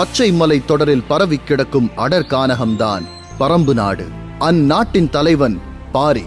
பச்சை மலை தொடரில் பரவி கிடக்கும் அடர் கானகம்தான் பரம்பு நாடு. அந்நாட்டின் தலைவன் பாரி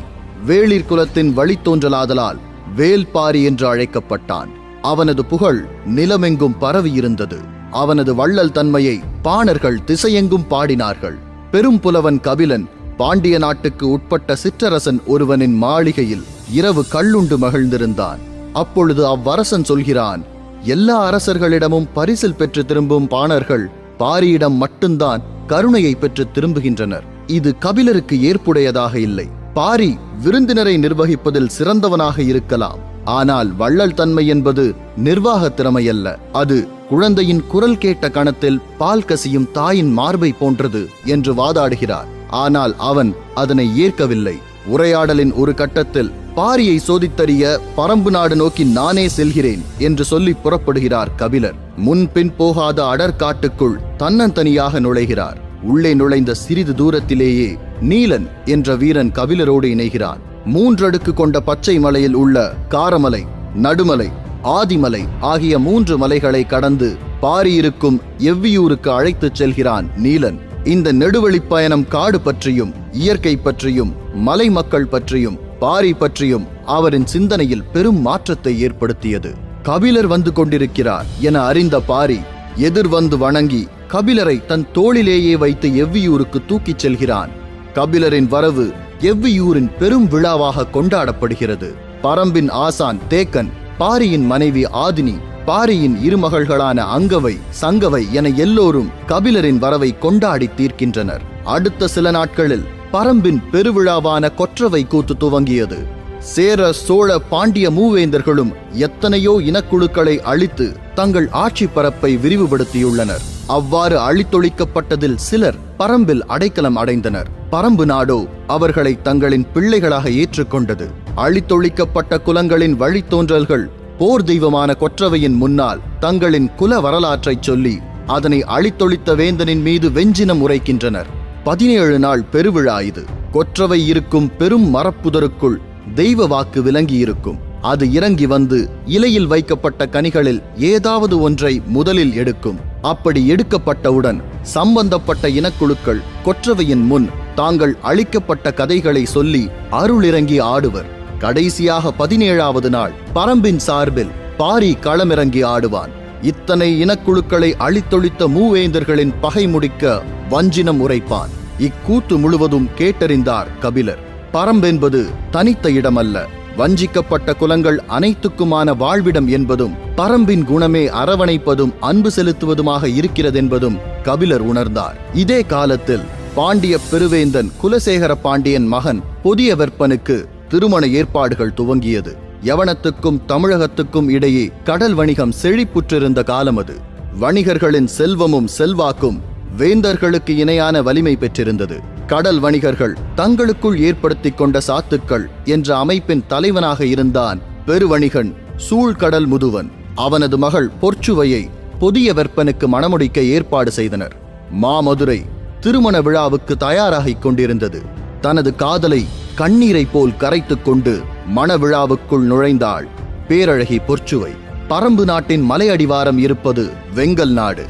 வேளிர் குலத்தின் வழித்தோன்றலாதலால் வேல்பாரி என்று அழைக்கப்பட்டான். அவனது புகழ் நிலமெங்கும் பரவியிருந்தது. அவனது வள்ளல் தன்மையை பாணர்கள் திசையெங்கும் பாடினார்கள். பெரும் புலவன் கபிலன் பாண்டிய நாட்டுக்கு உட்பட்ட சிற்றரசன் ஒருவனின் மாளிகையில் இரவு கள்ளுண்டு மகிழ்ந்திருந்தான். அப்பொழுது அவ்வரசன் சொல்கிறான் எல்லா அரசர்களிடமும் பரிசில் பெற்று திரும்பும் பாணர்கள் பாரியிடம் மட்டும்தான் கருணையை பெற்று திரும்புகின்றனர். இது கபிலருக்கு ஏற்புடையதாக இல்லை. பாரி விருந்தினரை நிர்வகிப்பதில் சிறந்தவனாக இருக்கலாம். ஆனால் வள்ளல் தன்மை என்பது நிர்வாக திறமையல்ல. அது குழந்தையின் குரல் கேட்ட கணத்தில் பால் கசியும் தாயின் மார்பை போன்றது என்று வாதாடுகிறார். ஆனால் அவன் அதனை ஏற்கவில்லை. உரையாடலின் ஒரு கட்டத்தில் பாரியை சோதித்தறிய பரம்பு நாடு நோக்கி நானே செல்கிறேன் என்று சொல்லி புறப்படுகிறார் கபிலர். முன்பின் போகாத அடற்காட்டுக்குள் தன்னந்தனியாக நுழைகிறார். உள்ளே நுழைந்த சிறிது தூரத்திலேயே நீலன் என்ற வீரன் கபிலரோடு இணைகிறான். மூன்றடுக்கு கொண்ட பச்சை மலையில் உள்ள காரமலை நடுமலை ஆதிமலை ஆகிய மூன்று மலைகளை கடந்து பாரியிருக்கும் எவ்வியூருக்கு அழைத்துச் செல்கிறான் நீலன். இந்த நெடுவழிப் பயணம் காடு பற்றியும் இயற்கை பற்றியும் மலை மக்கள் பற்றியும் பாரி பற்றியும் அவரின் சிந்தனையில் பெரும் மாற்றத்தை ஏற்படுத்தியது. கபிலர் வந்து கொண்டிருக்கிறார் என அறிந்த பாரி எதிர் வந்து வணங்கி கபிலரை தன் தோளிலேயே வைத்து எவ்வியூருக்கு தூக்கிச் செல்கிறான். கபிலரின் வரவு எவ்வியூரின் பெரும் விழாவாக கொண்டாடப்படுகிறது. பரம்பின் ஆசான் தேக்கன் பாரியின் மனைவி ஆதினி பாரியின் இருமகள்களான அங்கவை சங்கவை என எல்லோரும் கபிலரின் வரவை கொண்டாடி தீர்க்கின்றனர். அடுத்த சில நாட்களில் பரம்பின் பெருவிழாவான கொற்றவை கூத்து துவங்கியது. சேர சோழ பாண்டிய மூவேந்தர்களும் எத்தனையோ இனக்குழுக்களை அழித்து தங்கள் ஆட்சி பரப்பை விரிவுபடுத்தியுள்ளனர். அவ்வாறு அழித்தொழிக்கப்பட்டதில் சிலர் பரம்பில் அடைக்கலம் அடைந்தனர். பரம்பு நாடோ அவர்களை தங்களின் பிள்ளைகளாக ஏற்றுக்கொண்டது. அழித்தொழிக்கப்பட்ட குலங்களின் வழித்தோன்றல்கள் போர் தெய்வமான கொற்றவையின் முன்னால் தங்களின் குல வரலாற்றைச் சொல்லி அதனை அழித்தொழித்த வேந்தனின் மீது வெஞ்சினம் உரைக்கின்றனர். பதினேழு நாள் பெருவிழா இது. கொற்றவை இருக்கும் பெரும் மரப்புதருக்குள் தெய்வ வாக்கு விளங்கியிருக்கும். அது இறங்கி வந்து இலையில் வைக்கப்பட்ட கனிகளில் ஏதாவது ஒன்றை முதலில் எடுக்கும். அப்படி எடுக்கப்பட்டவுடன் சம்பந்தப்பட்ட இனக்குழுக்கள் கொற்றவையின் முன் தாங்கள் அளிக்கப்பட்ட கதைகளை சொல்லி அருளிறங்கி ஆடுவர். கடைசியாக பதினேழாவது நாள் பரம்பின் சார்பில் பாரி களமிறங்கி ஆடுவான். இத்தனை இனக்குழுக்களை அழித்தொழித்த மூவேந்தர்களின் பகை முடிக்க வஞ்சினம் உரைப்பான். இக்கூத்து முழுவதும் கேட்டறிந்தார் கபிலர். பரம்பென்பது தனித்த இடமல்ல. வஞ்சிக்கப்பட்ட குலங்கள் அனைத்துக்குமான வாழ்விடம் என்பதும் பரம்பின் குணமே அரவணைப்பதும் அன்பு செலுத்துவதுமாக இருக்கிறதென்பதும் கபிலர் உணர்ந்தார். இதே காலத்தில் பாண்டிய பெருவேந்தன் குலசேகர பாண்டியன் மகன் புதிய வெப்பனுக்கு திருமண ஏற்பாடுகள் துவங்கியது. யவனத்துக்கும் தமிழகத்துக்கும் இடையே கடல் வணிகம் செழிப்புற்றிருந்த காலம் அது. வணிகர்களின் செல்வமும் செல்வாக்கும் வேந்தர்களுக்கு இணையான வலிமை பெற்றிருந்தது. கடல் வணிகர்கள் தங்களுக்குள் ஏற்படுத்திக் கொண்ட சாத்துக்கள் என்ற அமைப்பின் தலைவனாக இருந்தான் பெருவணிகன் சூழ்கடல் முதுவன். அவனது மகள் பொற்சுவையை புதிய வெப்பனுக்கு மணமுடிக்க ஏற்பாடு செய்தனர். மாமதுரை திருமண விழாவுக்கு தயாராகிக் கொண்டிருந்தது. தனது காதலை கண்ணீரை போல் கரைத்துக் கொண்டு மணவிழாவுக்குள் நுழைந்தாள். பேரழகி பொற்சுவை. பரம்பு நாட்டின் மலையடிவாரம் இருப்பது வெங்கல் நாடு.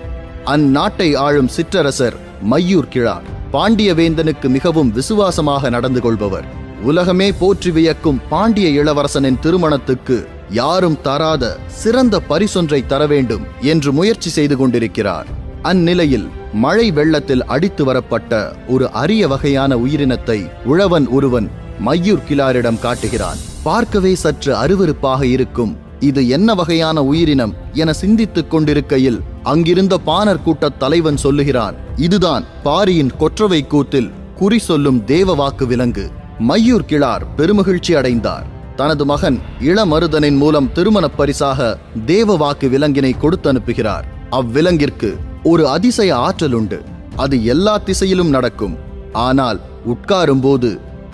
அந்நாட்டை ஆளும் சிற்றரசர் மையூர் கிழார். பாண்டிய வேந்தனுக்கு மிகவும் விசுவாசமாக நடந்து கொள்பவர். உலகமே போற்றி வியக்கும் பாண்டிய இளவரசனின் திருமணத்துக்கு யாரும் தராத சிறந்த பரிசொன்றை தர வேண்டும் என்று முயற்சி செய்து கொண்டிருக்கிறார். அந்நிலையில் மழை வெள்ளத்தில் அடித்து வரப்பட்ட ஒரு அரிய வகையான உயிரினத்தை உழவன் ஒருவன் மையூர் கிளாரிடம் காட்டுகிறான். பார்க்கவே சற்று அருவருப்பாக இருக்கும். இது என்ன வகையான உயிரினம் என சிந்தித்துக் கொண்டிருக்கையில் அங்கிருந்த பாணர் கூட்டத் தலைவன் சொல்லுகிறான் இதுதான் பாரியின் கொற்றவை கூத்தில் குறி சொல்லும் தேவ வாக்கு விலங்கு. மையூர் கிளார் பெருமகிழ்ச்சி அடைந்தார். தனது மகன் இளமருதனின் மூலம் திருமணப் பரிசாக தேவ வாக்கு விலங்கினை கொடுத்து அனுப்புகிறார் அவ்விலங்கிற்கு ஒரு அதிசய ஆற்றல் உண்டு அது எல்லா திசையிலும் நடக்கும். ஆனால் உட்காரும்போது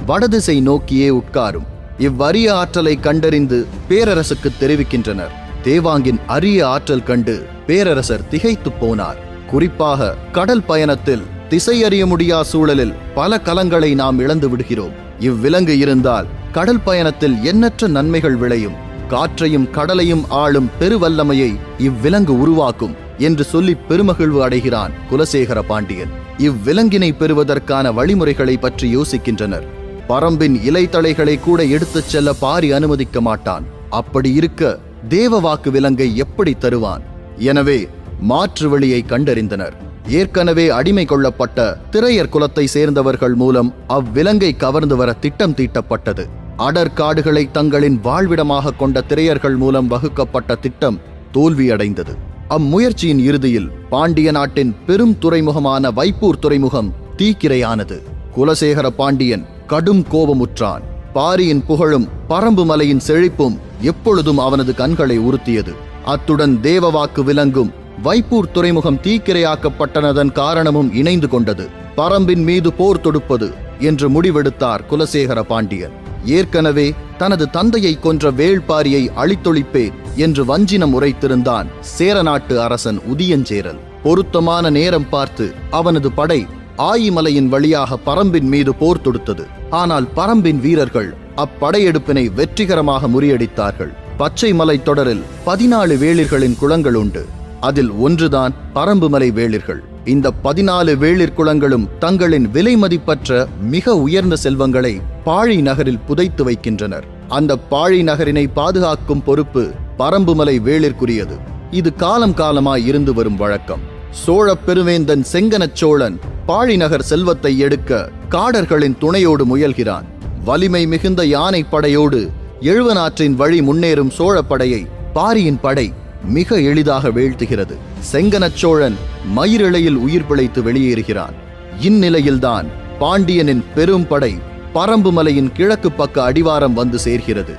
வடதிசை நோக்கியே உட்காரும். இவ்வரிய ஆற்றலை கண்டறிந்து பேரரசுக்கு தெரிவிக்கின்றனர். தேவாங்கின் அரிய ஆற்றல் கண்டு பேரரசர் திகைத்துப் போனார். குறிப்பாக கடல் பயணத்தில் திசையறிய முடியா சூழலில் பல கலங்களை நாம் இழந்து விடுகிறோம். இவ்விலங்கு இருந்தால் கடல் பயணத்தில் எண்ணற்ற நன்மைகள் விளையும். காற்றையும் கடலையும் ஆளும் பெருவல்லமையை இவ்விலங்கு உருவாக்கும் என்று சொல்லி பெருமகிழ்வு அடைகிறான் குலசேகர பாண்டியன். இவ்விலங்கினை பெறுவதற்கான வழிமுறைகளை பற்றி யோசிக்கின்றனர். பரம்பின் இலைத்தலைகளை கூட எடுத்துச் செல்ல பாரி அனுமதிக்க மாட்டான். அப்படி இருக்க தேவவாக்கு விலங்கை எப்படி தருவான்? எனவே மாற்று வழியை கண்டறிந்தனர். ஏற்கனவே அடிமை கொள்ளப்பட்ட திரையர் குலத்தை சேர்ந்தவர்கள் மூலம் அவ்விலங்கை கவர்ந்து வர திட்டம் தீட்டப்பட்டது. அடற்காடுகளை தங்களின் வாழ்விடமாக கொண்ட திரையர்கள் மூலம் வகுக்கப்பட்ட திட்டம் தோல்வியடைந்தது. அம்முயற்சியின் இறுதியில் பாண்டிய நாட்டின் பெரும் துறைமுகமான வைப்பூர் துறைமுகம் தீக்கிரையானது. குலசேகர பாண்டியன் கடும் கோபமுற்றான். பாரியின் புகழும் பரம்பு மலையின் செழிப்பும் எப்பொழுதும் அவனது கண்களை உறுத்தியது. அத்துடன் தேவவாக்கு விலங்கும் வைப்பூர் துறைமுகம் தீக்கிரையாக்கப்பட்டனதன் காரணமும் இணைந்து கொண்டது. பரம்பின் மீது போர் தொடுப்பது என்று முடிவெடுத்தார் குலசேகர பாண்டியன். ஏற்கனவே தனது தந்தையை கொன்ற வேள்பாரியை அழித்தொழிப்பேன் என்று வஞ்சினம் உரைத்திருந்தான் சேரநாட்டு அரசன் உதியஞ்சேரல். பொருத்தமான நேரம் பார்த்து அவனது படை ஆயிமலையின் வழியாக பரம்பின் மீது போர் தொடுத்தது. ஆனால் பரம்பின் வீரர்கள் அப்படையெடுப்பினை வெற்றிகரமாக முறியடித்தார்கள். பச்சை மலை தொடரில் பதினாலு வேளிர்களின் குளங்கள் உண்டு. அதில் ஒன்றுதான் பரம்பு மலை வேளிர்கள். இந்த பதினாலு வேளிர் குளங்களும் தங்களின் விலை மதிப்பற்ற மிக உயர்ந்த செல்வங்களை பாழி நகரில் புதைத்து வைக்கின்றனர். அந்த பாழி நகரினை பாதுகாக்கும் பொறுப்பு பரம்புமலை வேளிற்குரியது. இது காலம் காலமாய் இருந்து வரும் வழக்கம். சோழப் பெருவேந்தன் செங்கனச் சோழன் பாழிநகர் செல்வத்தை எடுக்க காடர்களின் துணையோடு முயல்கிறான். வலிமை மிகுந்த யானை படையோடு எழுவனாற்றின் வழி முன்னேறும் சோழப் படையை பாரியின் படை மிக எளிதாக வீழ்த்துகிறது. செங்கனச் சோழன் மயிரிழையில் உயிர் பிழைத்து வெளியேறுகிறான். இந்நிலையில்தான் பாண்டியனின் பெரும் படை பரம்பு மலையின் கிழக்கு பக்க அடிவாரம் வந்து சேர்கிறது.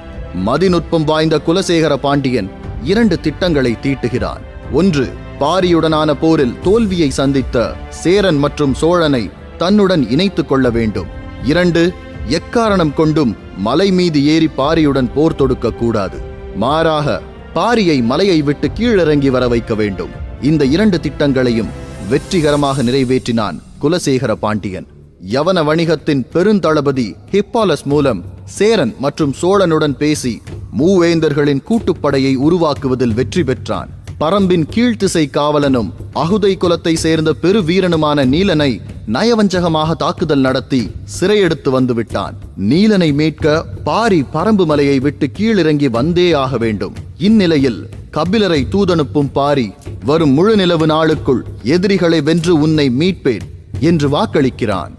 மதிநுட்பம் வாய்ந்த குலசேகர பாண்டியன் இரண்டு திட்டங்களை தீட்டுகிறான். ஒன்று பாரியுடனான போரில் தோல்வியை சந்தித்த சேரன் மற்றும் சோழனை தன்னுடன் இணைத்துக் கொள்ள வேண்டும். இரண்டு எக்காரணம் கொண்டும் மலை மீது ஏறி பாரியுடன் போர் தொடுக்க கூடாது. மாறாக பாரியை மலையை விட்டு கீழிறங்கி வர வைக்க வேண்டும். இந்த இரண்டு திட்டங்களையும் வெற்றிகரமாக நிறைவேற்றினான் குலசேகர பாண்டியன். யவன வணிகத்தின் பெருந்தளபதி ஹிப்பாலஸ் மூலம் சேரன் மற்றும் சோழனுடன் பேசி மூவேந்தர்களின் கூட்டுப்படையை உருவாக்குவதில் வெற்றி பெற்றான். பரம்பின் கீழ்த்திசை காவலனும் அகுதை குலத்தை சேர்ந்த பெரு வீரனுமான நீலனை நயவஞ்சகமாக தாக்குதல் நடத்தி சிறையெடுத்து வந்துவிட்டான். நீலனை மீட்க பாரி பரம்பு மலையை விட்டு கீழிறங்கி வந்தே ஆக வேண்டும். இந்நிலையில் கபிலரை தூதனுப்பும் பாரி வரும் முழு நிலவு நாளுக்குள் எதிரிகளை வென்று உன்னை மீட்பேன் என்று வாக்களிக்கிறான்.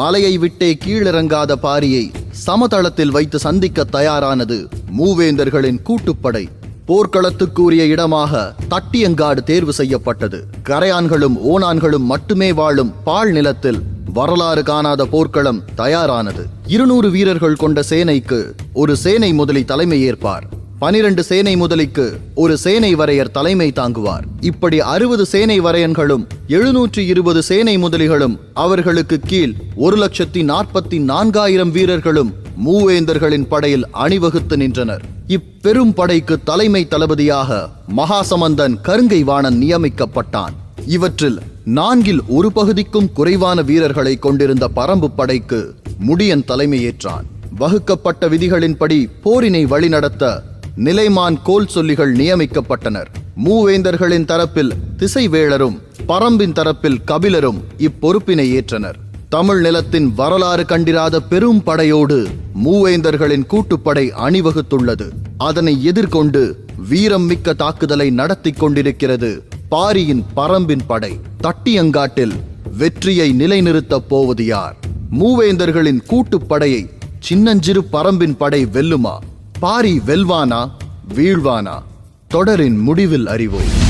மலையை விட்டே கீழிறங்காத பாரியை சமதளத்தில் வைத்து சந்திக்க தயாரானது மூவேந்தர்களின் கூட்டுப்படை. போர்க்களத்துக்குரிய இடமாக தட்டியங்காடு தேர்வு செய்யப்பட்டது. கரையான்களும் ஓனான்களும் மட்டுமே வாழும் பால் நிலத்தில் வரலாறு காணாத போர்க்களம் தயாரானது. இருநூறு வீரர்கள் கொண்ட சேனைக்கு ஒரு சேனை முதலி தலைமை ஏற்பார். பனிரெண்டு சேனை முதலிக்கு ஒரு சேனை வரையர் தலைமை தாங்குவார். இப்படி அறுபது சேனை வரையன்களும் எழுநூற்றி இருபது சேனை முதலிகளும் அவர்களுக்கு கீழ் ஒரு லட்சத்தி நாற்பத்தி நான்காயிரம் வீரர்களும் மூவேந்தர்களின் படையில் அணிவகுத்து நின்றனர். இப்பெரும் படைக்கு தலைமை தளபதியாக மகாசமந்தன் கருங்கை வாணன் நியமிக்கப்பட்டான். இவற்றில் நான்கில் ஒரு பகுதிக்கும் குறைவான வீரர்களை கொண்டிருந்த பரம்பு படைக்கு முடியன் தலைமையேற்றான். வகுக்கப்பட்ட விதிகளின்படி போரினை வழிநடத்த நிலைமான் கோல் சொல்லிகள் நியமிக்கப்பட்டனர். மூவேந்தர்களின் தரப்பில் திசைவேளரும் பரம்பின் தரப்பில் கபிலரும் இப்பொறுப்பினை ஏற்றனர். தமிழ் நிலத்தின் வரலாறு கண்டிராத பெரும் படையோடு மூவேந்தர்களின் கூட்டுப்படை அணிவகுத்துள்ளது. அதனை எதிர்கொண்டு வீரம் மிக்க தாக்குதலை நடத்தி கொண்டிருக்கிறது பாரியின் பரம்பின் படை. தட்டியங்காட்டில் வெற்றியை நிலைநிறுத்தப் போவது யார் மூவேந்தர்களின் கூட்டுப்படையை சின்னஞ்சிறு பரம்பின் படை வெல்லுமா? பாரி வெல்வானா வீழ்வானா? தொடரின் முடிவில் அறிவோம்.